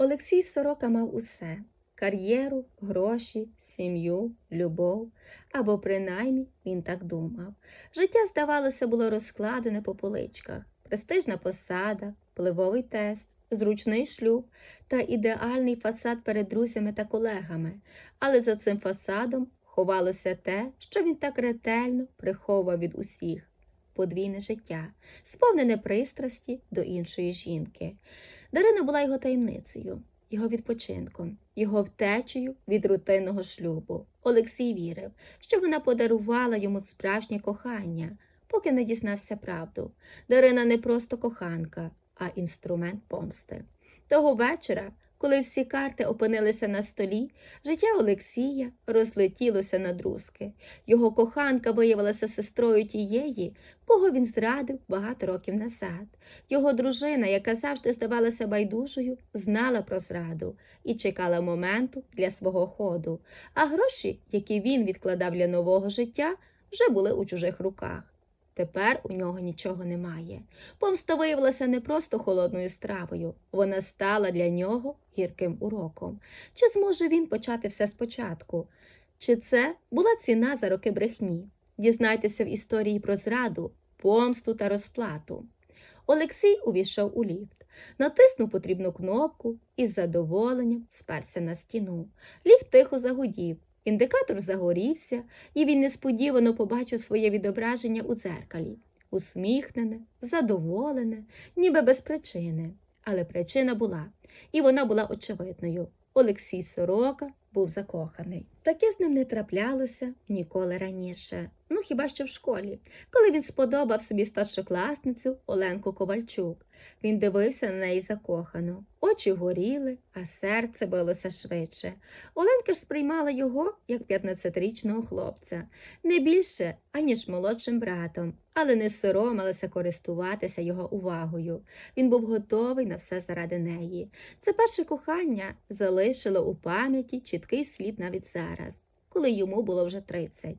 Олексій Сорока мав усе кар'єру, гроші, сім'ю, любов. Або принаймні він так думав. Життя, здавалося, було розкладене по поличках, престижна посада, впливовий тест, зручний шлюб та ідеальний фасад перед друзями та колегами. Але за цим фасадом ховалося те, що він так ретельно приховував від усіх подвійне життя, сповнене пристрасті до іншої жінки. Дарина була його таємницею, його відпочинком, його втечею від рутинного шлюбу. Олексій вірив, що вона подарувала йому справжнє кохання, поки не дізнався правду. Дарина не просто коханка, а інструмент помсти. Того вечора, коли всі карти опинилися на столі, життя Олексія розлетілося на друзки. Його коханка виявилася сестрою тієї, кого він зрадив багато років назад. Його дружина, яка завжди здавалася байдужою, знала про зраду і чекала моменту для свого ходу, а гроші, які він відкладав для нового життя, вже були у чужих руках. Тепер у нього нічого немає. Помста виявилася не просто холодною стравою, вона стала для нього гірким уроком. Чи зможе він почати все спочатку? Чи це була ціна за роки брехні? Дізнайтеся в історії про зраду, помсту та розплату. Олексій увійшов у ліфт, натиснув потрібну кнопку і з задоволенням сперся на стіну. Ліфт тихо загудів. Індикатор загорівся, і він несподівано побачив своє відображення у дзеркалі. Усміхнене, задоволене, ніби без причини. Але причина була, і вона була очевидною. Олексій Сорока був закоханий. Таке з ним не траплялося ніколи раніше. Ну хіба що в школі, коли він сподобав собі старшокласницю Оленку Ковальчук. Він дивився на неї закохано. Очі горіли, а серце билося швидше. Оленка ж сприймала його як 15-річного хлопця, не більше, аніж молодшим братом, але не соромилася користуватися його увагою. Він був готовий на все заради неї. Це перше кохання залишило у пам'яті чіткий слід навіть зараз, коли йому було вже 30.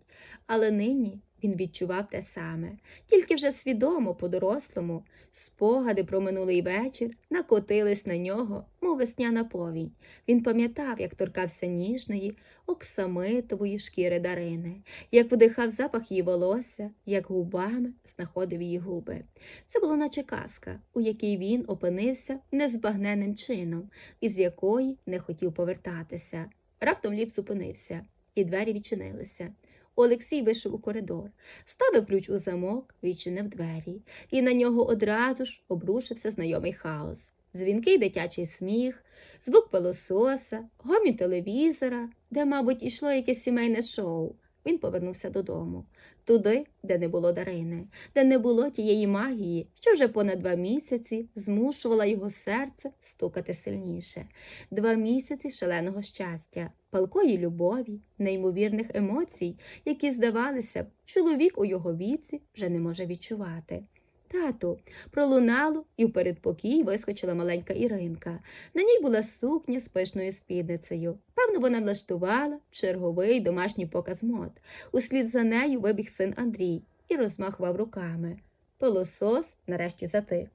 Але нині він відчував те саме, тільки вже свідомо, по-дорослому, спогади про минулий вечір накотились на нього, мов весняна повінь. Він пам'ятав, як торкався ніжної, оксамитової шкіри Дарини, як вдихав запах її волосся, як губами знаходив її губи. Це було наче казка, у якій він опинився незбагненним чином, із якої не хотів повертатися. Раптом ліфт зупинився, і двері відчинилися. Олексій вийшов у коридор, ставив ключ у замок, відчинив двері, і на нього одразу ж обрушився знайомий хаос. Дзвінкий дитячий сміх, звук пилососа, гомін телевізора, де, мабуть, ішло якесь сімейне шоу. Він повернувся додому, туди, де не було Дарини, де не було тієї магії, що вже понад два місяці змушувала його серце стукати сильніше. Два місяці шаленого щастя, палкої любові, неймовірних емоцій, які, здавалося б, чоловік у його віці вже не може відчувати. Тату, пролунало, і в передпокій вискочила маленька Іринка. На ній була сукня з пишною спідницею. Певно, вона влаштувала черговий домашній показ мод. Услід за нею вибіг син Андрій і розмахував руками. Пилосос нарешті затих.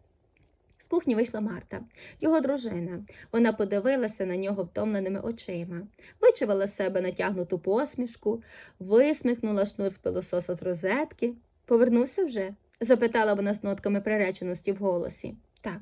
З кухні вийшла Марта, його дружина. Вона подивилася на нього втомленими очима, вичавила себе натягнуту посмішку, висмикнула шнур з пилососа з розетки. Повернувся вже? запитала вона з нотками приреченості в голосі. Так,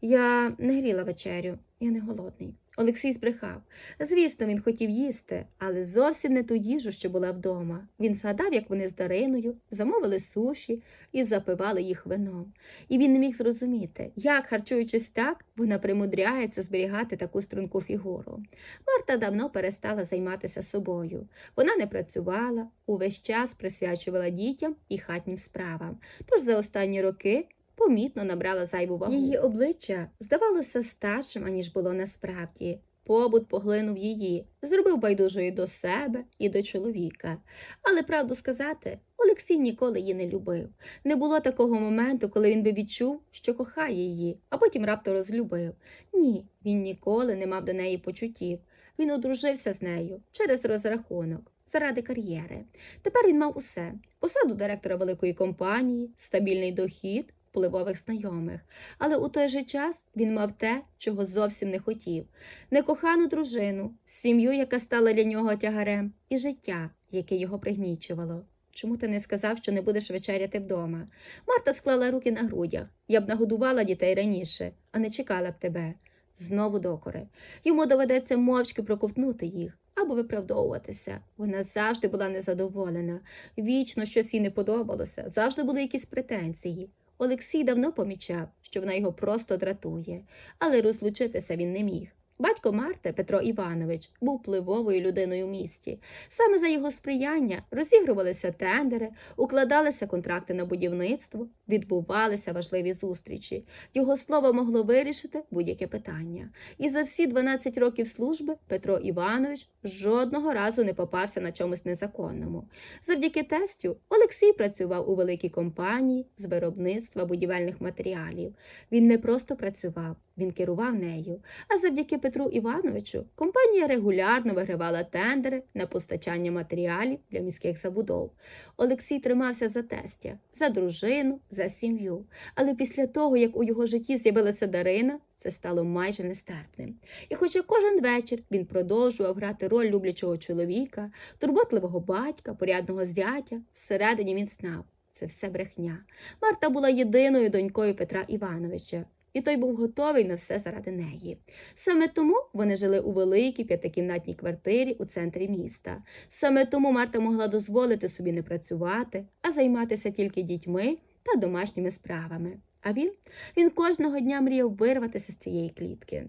я не гріла вечерю, я не голодний. Олексій збрехав. Звісно, він хотів їсти, але зовсім не ту їжу, що була вдома. Він згадав, як вони з Дариною замовили суші і запивали їх вином. І він не міг зрозуміти, як, харчуючись так, вона примудряється зберігати таку струнку фігуру. Марта давно перестала займатися собою. Вона не працювала, увесь час присвячувала дітям і хатнім справам. Тож за останні роки помітно набрала зайву вагу. Її обличчя здавалося старшим, аніж було насправді. Побут поглинув її, зробив байдужою до себе і до чоловіка. Але правду сказати, Олексій ніколи її не любив. Не було такого моменту, коли він би відчув, що кохає її, а потім раптом розлюбив. Ні, він ніколи не мав до неї почуттів. Він одружився з нею через розрахунок. Заради кар'єри. Тепер він мав усе: посаду директора великої компанії, стабільний дохід, впливових знайомих. Але у той же час він мав те, чого зовсім не хотів некохану дружину, сім'ю, яка стала для нього тягарем, і життя, яке його пригнічувало. Чому ти не сказав, що не будеш вечеряти вдома? Марта склала руки на грудях. Я б нагодувала дітей раніше, а не чекала б тебе. Знову докори. Йому доведеться мовчки проковтнути їх або виправдовуватися. Вона завжди була незадоволена, вічно щось їй не подобалося, завжди були якісь претензії. Олексій давно помічав, що вона його просто дратує, але розлучитися він не міг. Батько Марти, Петро Іванович, був впливовою людиною в місті. Саме за його сприяння розігрувалися тендери, укладалися контракти на будівництво, відбувалися важливі зустрічі. Його слово могло вирішити будь-яке питання. І за всі 12 років служби Петро Іванович жодного разу не попався на чомусь незаконному. Завдяки тестю Олексій працював у великій компанії з виробництва будівельних матеріалів. Він не просто працював, він керував нею. А завдяки Петру Івановичу компанія регулярно вигравала тендери на постачання матеріалів для міських забудов. Олексій тримався за тестя, за дружину, за сім'ю. Але після того, як у його житті з'явилася Дарина, це стало майже нестерпним. І хоча кожен вечір він продовжував грати роль люблячого чоловіка, турботливого батька, порядного зятя, всередині він знав. Це все брехня. Марта була єдиною донькою Петра Івановича, і той був готовий на все заради неї. Саме тому вони жили у великій п'ятикімнатній квартирі у центрі міста. Саме тому Марта могла дозволити собі не працювати, а займатися тільки дітьми та домашніми справами. А він? Він кожного дня мріяв вирватися з цієї клітки.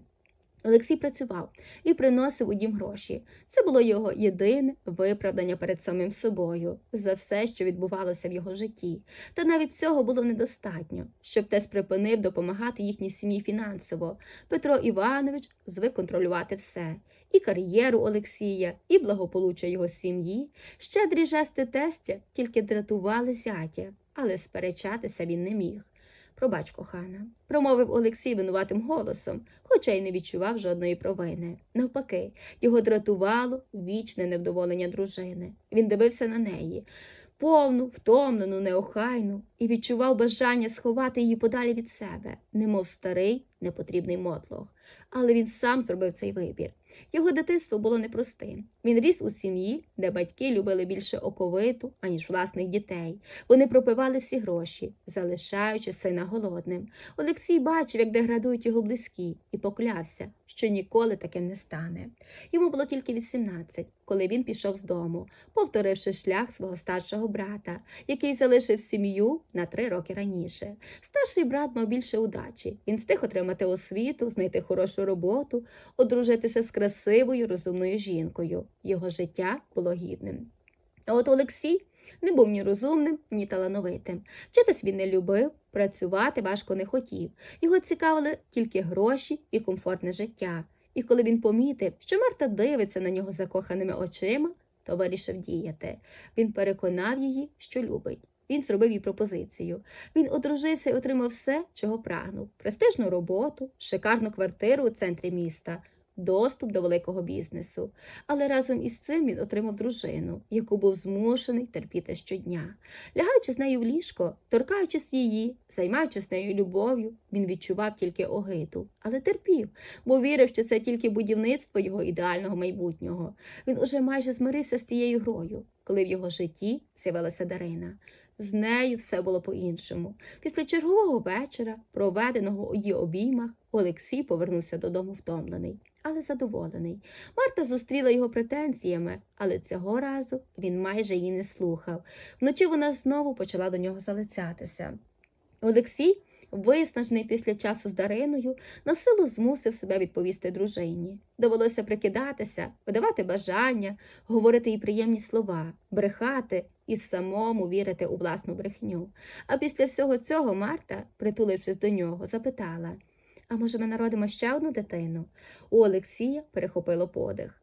Олексій працював і приносив у дім гроші. Це було його єдине виправдання перед самим собою за все, що відбувалося в його житті. Та навіть цього було недостатньо, щоб тес припинив допомагати їхній сім'ї фінансово. Петро Іванович звик контролювати все і кар'єру Олексія, і благополуччя його сім'ї. Щедрі жести тестя тільки дратували зятя, але сперечатися він не міг. Пробач, кохана, промовив Олексій винуватим голосом, хоча й не відчував жодної провини. Навпаки, його дратувало вічне невдоволення дружини. Він дивився на неї, повну, втомлену, неохайну, і відчував бажання сховати її подалі від себе, немов старий, непотрібний мотлох. Але він сам зробив цей вибір. Його дитинство було непростим. Він ріс у сім'ї, де батьки любили більше оковиту, аніж власних дітей. Вони пропивали всі гроші, залишаючи сина голодним. Олексій бачив, як деградують його близькі, і поклявся, що ніколи таким не стане. Йому було тільки 18, коли він пішов з дому, повторивши шлях свого старшого брата, який залишив сім'ю на три роки раніше. Старший брат мав більше удачі. Він встиг отримати освіту, знайти хорошу роботу, одружитися з красивою, розумною жінкою. Його життя було гідним. А от Олексій не був ні розумним, ні талановитим. Вчитись він не любив, працювати важко не хотів. Його цікавили тільки гроші і комфортне життя. І коли він помітив, що Марта дивиться на нього закоханими очима, то вирішив діяти. Він переконав її, що любить. Він зробив їй пропозицію. Він одружився і отримав все, чого прагнув: престижну роботу, шикарну квартиру у центрі міста, доступ до великого бізнесу. Але разом із цим він отримав дружину, яку був змушений терпіти щодня. Лягаючи з нею в ліжко, торкаючись її, займаючись нею любов'ю, він відчував тільки огиду, але терпів, бо вірив, що це тільки будівництво його ідеального майбутнього. Він уже майже змирився з цією грою, коли в його житті з'явилася Дарина. З нею все було по-іншому. Після чергового вечора, проведеного у її обіймах, Олексій повернувся додому втомлений, але задоволений. Марта зустріла його претензіями, але цього разу він майже її не слухав. Вночі вона знову почала до нього залицятися. Олексій, виснажений після часу з Дариною, на силу змусив себе відповісти дружині. Довелося прикидатися, видавати бажання, говорити їй приємні слова, брехати і самому вірити у власну брехню. А після всього цього Марта, притулившись до нього, запитала А може, ми народимо ще одну дитину? У Олексія перехопило подих.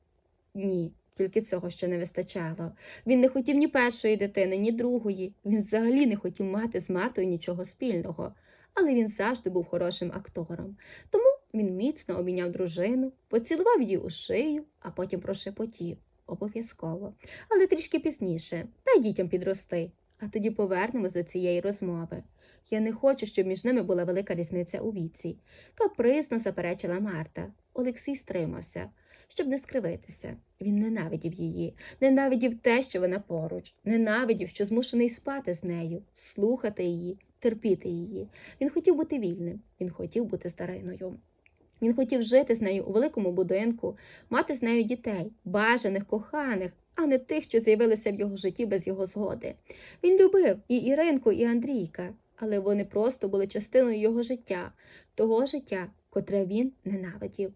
Ні, тільки цього ще не вистачало. Він не хотів ні першої дитини, ні другої. Він взагалі не хотів мати з Мартою нічого спільного. Але він завжди був хорошим актором. Тому він міцно обійняв дружину, поцілував її у шию, а потім прошепотів. Обов'язково. Але трішки пізніше. Дай дітям підрости. а тоді повернемось до цієї розмови. Я не хочу, щоб між ними була велика різниця у віці. Капризно заперечила Марта. Олексій стримався, щоб не скривитися. Він ненавидів її, ненавидів те, що вона поруч, ненавидів, що змушений спати з нею, слухати її, терпіти її. Він хотів бути вільним, він хотів бути з Дариною. Він хотів жити з нею у великому будинку, мати з нею дітей, бажаних, коханих, а не тих, що з'явилися в його житті без його згоди. Він любив і Іринку, і Андрійка, але вони просто були частиною його життя, того життя, котре він ненавидів.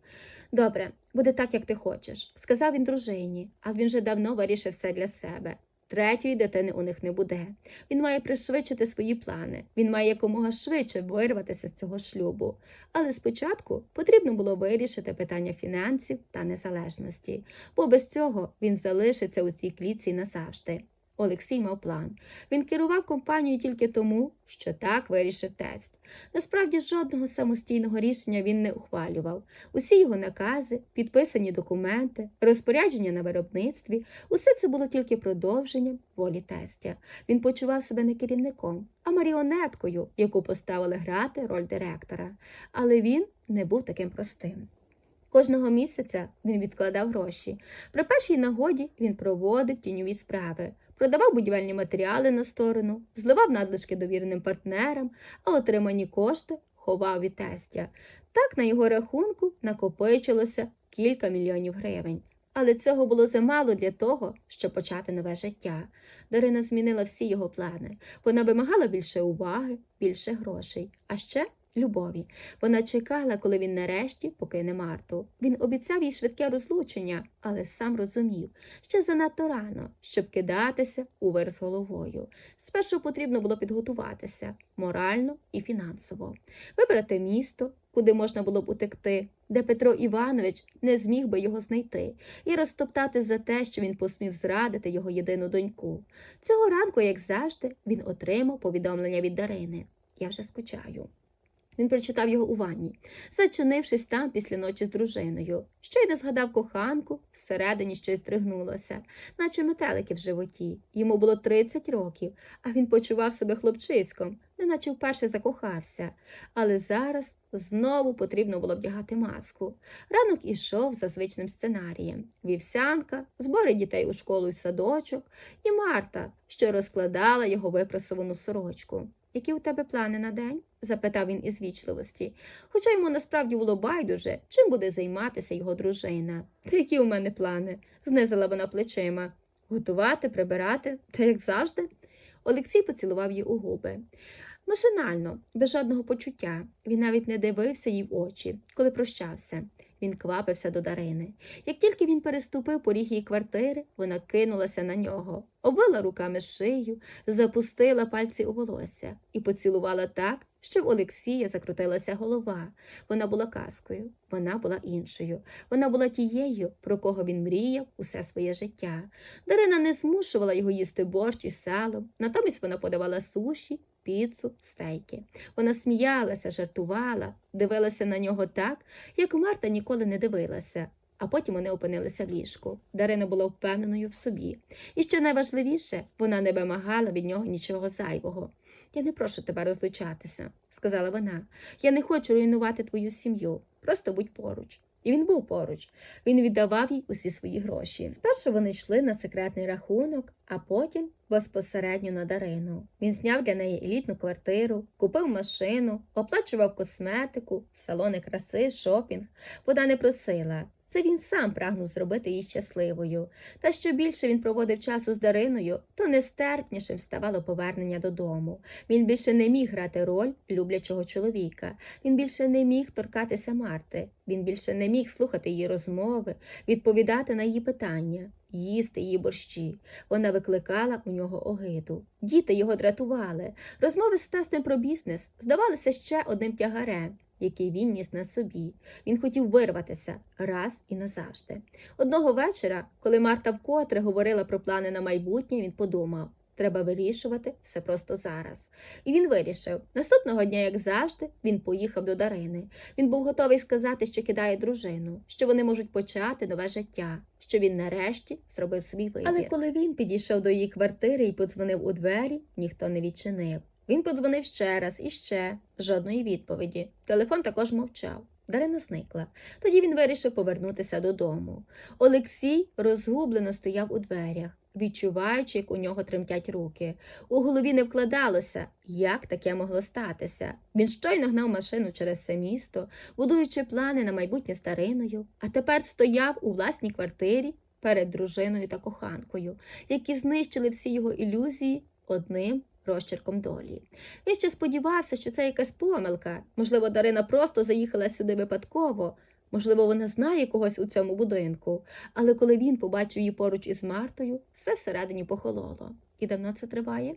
Добре, буде так, як ти хочеш, сказав він дружині, але він вже давно вирішив все для себе. Третьої дитини у них не буде. Він має пришвидшити свої плани. Він має якомога швидше вирватися з цього шлюбу. Але спочатку потрібно було вирішити питання фінансів та незалежності, бо без цього він залишиться у цій клітці назавжди. Олексій мав план. Він керував компанією тільки тому, що так вирішив тесть. Насправді жодного самостійного рішення він не ухвалював. Усі його накази, підписані документи, розпорядження на виробництві усе це було тільки продовженням волі тестя. Він почував себе не керівником, а маріонеткою, яку поставили грати роль директора. Але він не був таким простим. Кожного місяця він відкладав гроші. При першій нагоді він проводив тіньові справи, продавав будівельні матеріали на сторону, зливав надлишки довіреним партнерам, а отримані кошти ховав від тестя. Так на його рахунку накопичилося кілька мільйонів гривень. Але цього було замало для того, щоб почати нове життя. Дарина змінила всі його плани. Вона вимагала більше уваги, більше грошей, а ще любові. Вона чекала, коли він нарешті покине Марту. Він обіцяв їй швидке розлучення, але сам розумів, що занадто рано, щоб кидатися у вир з головою. Спершу потрібно було підготуватися морально і фінансово, вибрати місто, куди можна було б утекти, де Петро Іванович не зміг би його знайти, і розтоптати за те, що він посмів зрадити його єдину доньку. Цього ранку, як завжди, він отримав повідомлення від Дарини. Я вже скучаю. Він прочитав його у ванні, зачинившись там після ночі з дружиною. Щойно згадав коханку, всередині щось здригнулося, наче метелики в животі. Йому було 30 років, а він почував себе хлопчиськом, неначе вперше закохався. Але зараз знову потрібно було вдягати маску. Ранок ішов за звичним сценарієм: вівсянка, збори дітей у школу й садочок, і Марта, що розкладала його випрасовану сорочку. Які у тебе плани на день? запитав він із вічливості, хоча йому насправді було байдуже, чим буде займатися його дружина. Та які у мене плани? знизила вона плечима. Готувати, прибирати, та як завжди. Олексій поцілував її у губи. Машинально, без жодного почуття. Він навіть не дивився їй в очі, коли прощався. Він квапився до Дарини. Як тільки він переступив поріг її квартири, вона кинулася на нього, обвила руками шию, запустила пальці у волосся і поцілувала так, що в Олексія закрутилася голова. Вона була казкою, вона була іншою. Вона була тією, про кого він мріяв усе своє життя. Дарина не змушувала його їсти борщ із салом, натомість вона подавала суші, піцу, стейки. Вона сміялася, жартувала, дивилася на нього так, як Марта ніколи не дивилася. А потім вони опинилися в ліжку. Дарина була впевненою в собі. І що найважливіше, вона не вимагала від нього нічого зайвого. Я не прошу тебе розлучатися, сказала вона. Я не хочу руйнувати твою сім'ю. Просто будь поруч. І він був поруч. Він віддавав їй усі свої гроші. Спершу вони йшли на секретний рахунок, а потім безпосередньо на Дарину. Він зняв для неї елітну квартиру, купив машину, оплачував косметику, салони краси, шопінг. Вона не просила. Це він сам прагнув зробити її щасливою. Та що більше він проводив часу з Дариною, то нестерпнішим ставало повернення додому. Він більше не міг грати роль люблячого чоловіка. Він більше не міг торкатися Марти. Він більше не міг слухати її розмови, відповідати на її питання, їсти її борщі. Вона викликала у нього огиду. Діти його дратували. Розмови з тестем про бізнес здавалися ще одним тягарем який він ніс на собі. Він хотів вирватися раз і назавжди. Одного вечора, коли Марта вкотре говорила про плани на майбутнє, він подумав Треба вирішувати все просто зараз. І він вирішив. Наступного дня, як завжди, він поїхав до Дарини. Він був готовий сказати, що кидає дружину, що вони можуть почати нове життя, що він нарешті зробив свій вибір. Але коли він підійшов до її квартири і подзвонив у двері, ніхто не відчинив. Він подзвонив ще раз і ще жодної відповіді. Телефон також мовчав. Дарина зникла. Тоді він вирішив повернутися додому. Олексій розгублено стояв у дверях, відчуваючи, як у нього тремтять руки. У голові не вкладалося, як таке могло статися. Він щойно гнав машину через все місто, будуючи плани на майбутнє з Дариною, а тепер стояв у власній квартирі перед дружиною та коханкою, які знищили всі його ілюзії одним розчерком долі. Він ще сподівався, що це якась помилка. Можливо, Дарина просто заїхала сюди випадково. Можливо, вона знає когось у цьому будинку, але коли він побачив її поруч із Мартою, все всередині похололо. І давно це триває?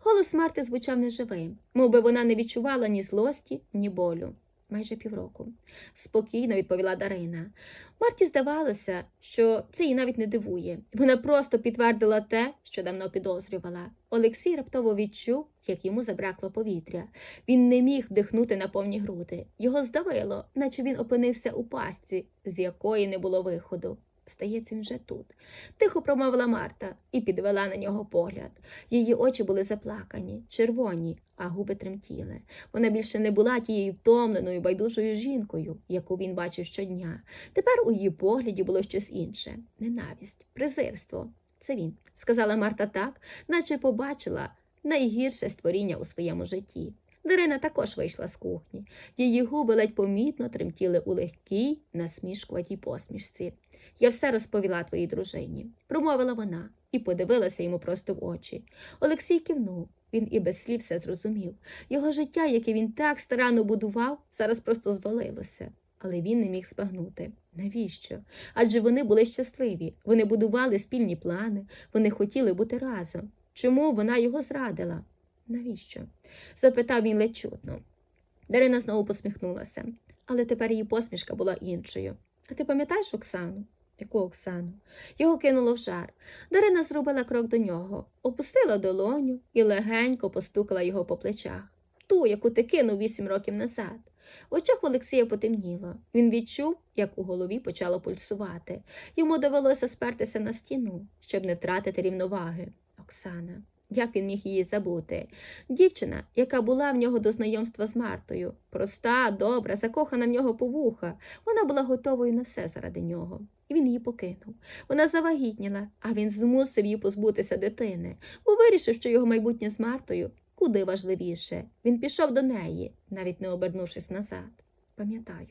Голос Марти звучав неживим, мов би вона не відчувала ні злості, ні болю. Майже півроку. Спокійно відповіла Дарина. Марті здавалося, що це її навіть не дивує. Вона просто підтвердила те, що давно підозрювала. Олексій раптово відчув, як йому забракло повітря. Він не міг вдихнути на повні груди. Його здавило, наче він опинився у пастці, з якої не було виходу. Стається, він вже тут. Тихо промовила Марта і підвела на нього погляд. Її очі були заплакані, червоні, а губи тремтіли. Вона більше не була тією втомленою, байдужою жінкою, яку він бачив щодня. Тепер у її погляді було щось інше ненависть, презирство. Це він, сказала Марта так, наче побачила найгірше створіння у своєму житті. Дарина також вийшла з кухні. Її губи ледь помітно тремтіли у легкій, насмішкуватій посмішці. Я все розповіла твоїй дружині, промовила вона і подивилася йому просто в очі. Олексій кивнув. Він і без слів все зрозумів. Його життя, яке він так старанно будував, зараз просто звалилося. Але він не міг збагнути. Навіщо? Адже вони були щасливі, вони будували спільні плани, вони хотіли бути разом. Чому вона його зрадила? Навіщо? запитав він ледь чутно. Дарина знову посміхнулася, але тепер її посмішка була іншою. А ти пам'ятаєш Оксану? Яку Оксану? Його кинуло в жар. Дарина зробила крок до нього, опустила долоню і легенько постукала його по плечах. Ту, яку ти кинув вісім років назад. В очах Олексія потемніло. Він відчув, як у голові почало пульсувати. Йому довелося спертися на стіну, щоб не втратити рівноваги. Оксана. Як він міг її забути? Дівчина, яка була в нього до знайомства з Мартою, проста, добра, закохана в нього по вуха. Вона була готовою на все заради нього. І він її покинув. Вона завагітніла, а він змусив її позбутися дитини, бо вирішив, що його майбутнє з Мартою куди важливіше. Він пішов до неї, навіть не обернувшись назад. Пам'ятаю.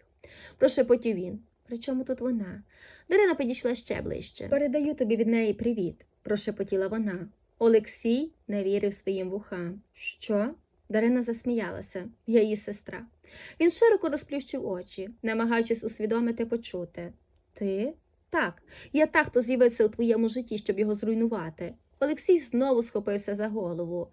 Прошепотів він. Причому тут вона? Дарина підійшла ще ближче. Передаю тобі від неї привіт, прошепотіла вона. Олексій не вірив своїм вухам. Що? Дарина засміялася, я її сестра. Він широко розплющив очі, намагаючись усвідомити почути. Ти? Так, я та, хто з'явився у твоєму житті, щоб його зруйнувати. Олексій знову схопився за голову.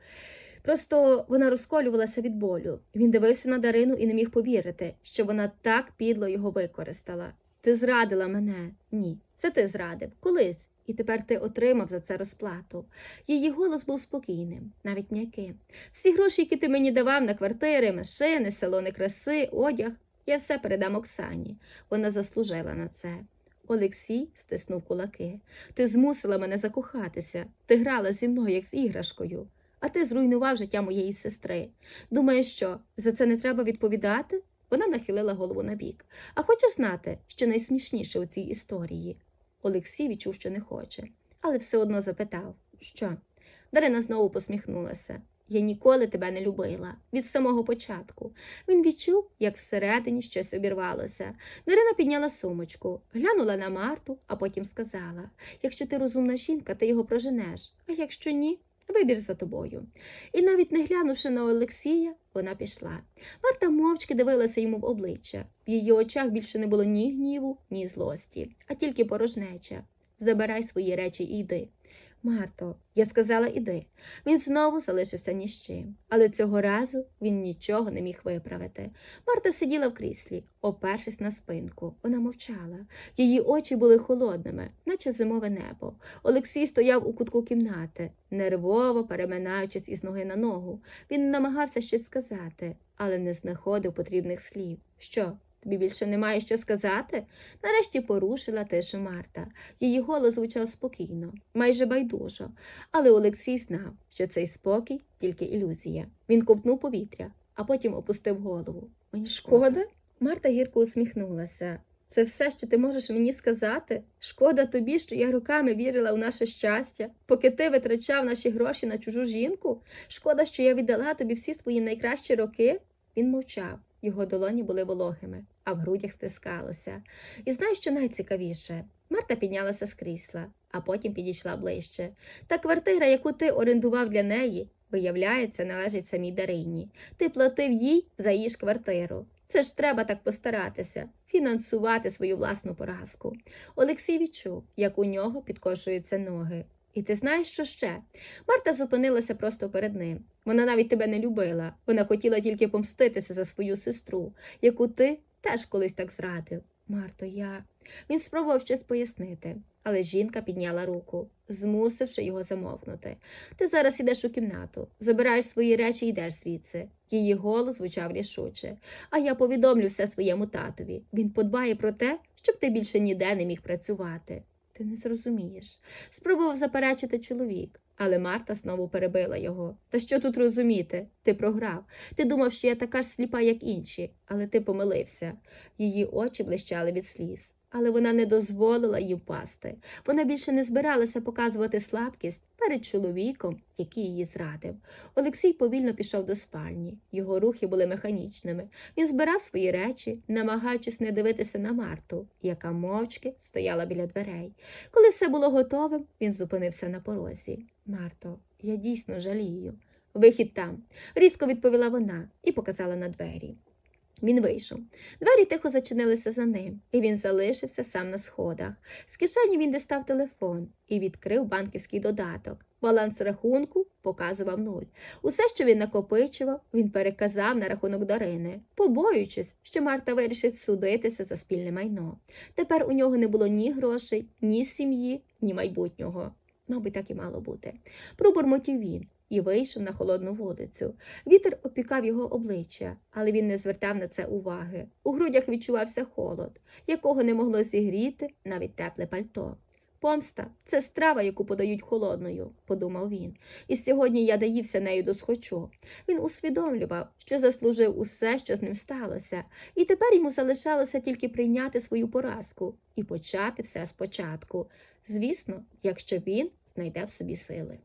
Просто вона розколювалася від болю. Він дивився на Дарину і не міг повірити, що вона так підло його використала. Ти зрадила мене. Ні, це ти зрадив. Колись. І тепер ти отримав за це розплату. Її голос був спокійним, навіть м'яким. Всі гроші, які ти мені давав на квартири, машини, салони краси, одяг, я все передам Оксані. Вона заслужила на це. Олексій стиснув кулаки. Ти змусила мене закохатися. Ти грала зі мною, як з іграшкою. А ти зруйнував життя моєї сестри. Думаєш, що за це не треба відповідати? Вона нахилила голову набік. А хочеш знати, що найсмішніше у цій історії? Олексій відчув, що не хоче, але все одно запитав, що? Дарина знову посміхнулася. Я ніколи тебе не любила від самого початку. Він відчув, як всередині щось обірвалося. Дарина підняла сумочку, глянула на Марту, а потім сказала якщо ти розумна жінка, ти його проженеш, а якщо ні, вибір за тобою. І навіть не глянувши на Олексія, вона пішла. Марта мовчки дивилася йому в обличчя. В її очах більше не було ні гніву, ні злості, а тільки порожнеча. Забирай свої речі і йди. Марто, я сказала іди. Він знову залишився ні з чим, але цього разу він нічого не міг виправити. Марта сиділа в кріслі, опершись на спинку. Вона мовчала. Її очі були холодними, наче зимове небо. Олексій стояв у кутку кімнати, нервово переминаючись із ноги на ногу. Він намагався щось сказати, але не знаходив потрібних слів. Що? Тобі більше немає що сказати? Нарешті порушила тишу Марта. Її голос звучав спокійно, майже байдужо, але Олексій знав, що цей спокій тільки ілюзія. Він ковтнув повітря, а потім опустив голову. Мені шкода? Марта гірко усміхнулася. Це все, що ти можеш мені сказати? Шкода тобі, що я руками вірила у наше щастя, поки ти витрачав наші гроші на чужу жінку? Шкода, що я віддала тобі всі свої найкращі роки? Він мовчав. Його долоні були вологими, а в грудях стискалося. І знаєш, що найцікавіше? Марта піднялася з крісла, а потім підійшла ближче. Та квартира, яку ти орендував для неї, виявляється, належить самій Дарині. Ти платив їй за її ж квартиру. Це ж треба так постаратися, фінансувати свою власну поразку. Олексій відчув, як у нього підкошуються ноги. І ти знаєш, що ще? Марта зупинилася просто перед ним. Вона навіть тебе не любила. Вона хотіла тільки помститися за свою сестру, яку ти теж колись так зрадив. Марто, я. Він спробував щось пояснити, але жінка підняла руку, змусивши його замовкнути. Ти зараз ідеш у кімнату, забираєш свої речі і йдеш звідси. Її голос звучав рішуче. А я повідомлю все своєму татові. Він подбає про те, щоб ти більше ніде не міг працювати. Ти не зрозумієш. Спробував заперечити чоловік, але Марта знову перебила його. Та що тут розуміти? Ти програв. Ти думав, що я така ж сліпа, як інші, але ти помилився. Її очі блищали від сліз. Але вона не дозволила їй впасти. Вона більше не збиралася показувати слабкість перед чоловіком, який її зрадив. Олексій повільно пішов до спальні. Його рухи були механічними. Він збирав свої речі, намагаючись не дивитися на Марту, яка мовчки стояла біля дверей. Коли все було готовим, він зупинився на порозі. Марто, я дійсно жалію. Вихід там, різко відповіла вона і показала на двері. Він вийшов. Двері тихо зачинилися за ним, і він залишився сам на сходах. З кишені він дістав телефон і відкрив банківський додаток. Баланс рахунку показував нуль. Усе, що він накопичував, він переказав на рахунок Дарини, побоюючись, що Марта вирішить судитися за спільне майно. Тепер у нього не було ні грошей, ні сім'ї, ні майбутнього. Мабуть, так і мало бути. Пробурмотів він і вийшов на холодну вулицю. Вітер опікав його обличчя, але він не звертав на це уваги. У грудях відчувався холод, якого не могло зігріти навіть тепле пальто. Помста це страва, яку подають холодною, подумав він, і сьогодні я доївся нею досхочу. Він усвідомлював, що заслужив усе, що з ним сталося, і тепер йому залишалося тільки прийняти свою поразку і почати все спочатку. Звісно, якщо він знайде в собі сили.